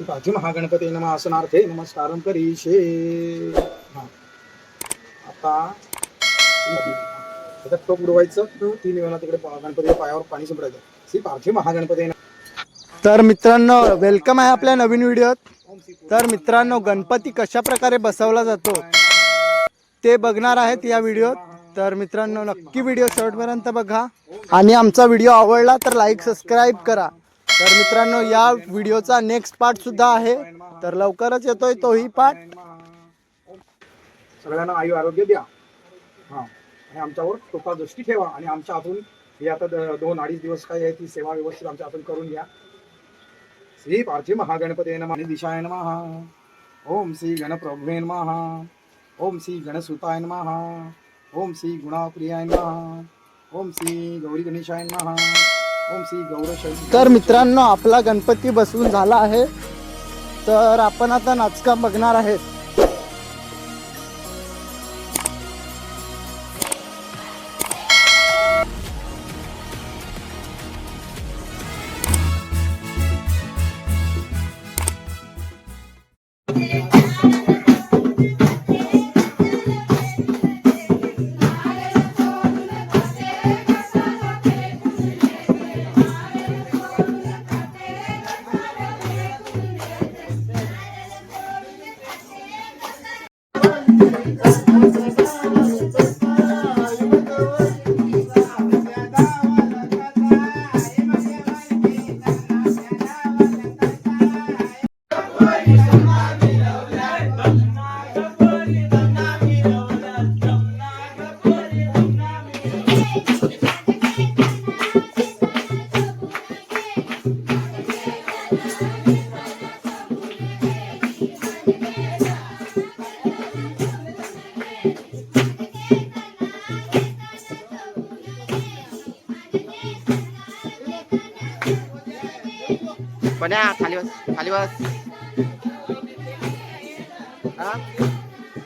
शिवाजी महागणपती नम। आसनार्थे नमस्कार करीशे हा। आता त्याच्यात टोप उडवायचं तीन वेळा तिकडे गणपतीच्या पायावर पाणी शिंपडायचं. श्री पार्थी महागणपती तर मित्रांनो वेलकम आहे आपल्या नवीन व्हिडिओत तर मित्रांनो गणपती कशा प्रकारे बसवला जातो ते बघणार आहेत या व्हिडिओत तर मित्रांनो नक्की व्हिडिओ शेवटपर्यंत बघा. आणि आमचा व्हिडिओ आवडला तर लाईक सबस्क्राईब करा. तर मित्रांनो या व्हिडिओचा नेक्स्ट पार्ट सुद्धा आहे. तर लवकरच येतोय तोही पार्ट सगळ्यांना आयु आरोग्य द्या. हा. आणि आमच्यावर कृपा दृष्टी ठेवा आणि आमच्या हातून हे आता द- दोन अडीच दिवस काय आहे ती सेवा व्यवस्थित आमच्या हातून करून घ्या. श्री पार्थिव महागणपती नमः. आणि महा ओम श्री गणप्रभुन महा ओम श्री गणसुताय महा ओम श्री गुणाप्रियाय महा ओम श्री गौरी गणेशायन महा तर मित्रांनो आपला गणपती बसवून झाला आहे. तर आपण आता नाचकाम बघणार आहेत. बन्या खाली बस खाली बस. हा?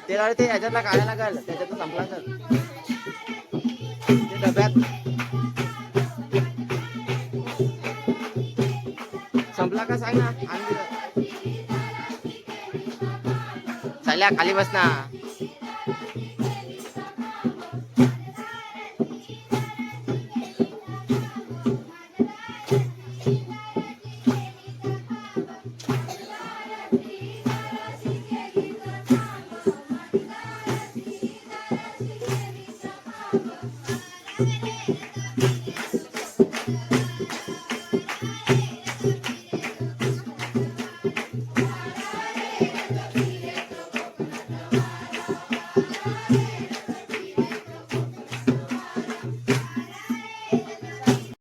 ते अरे ते याच्यातला काढायला लागल त्याच्यात संपला तर डब्यात. संपला का सांग ना? आणून खाली बस ना.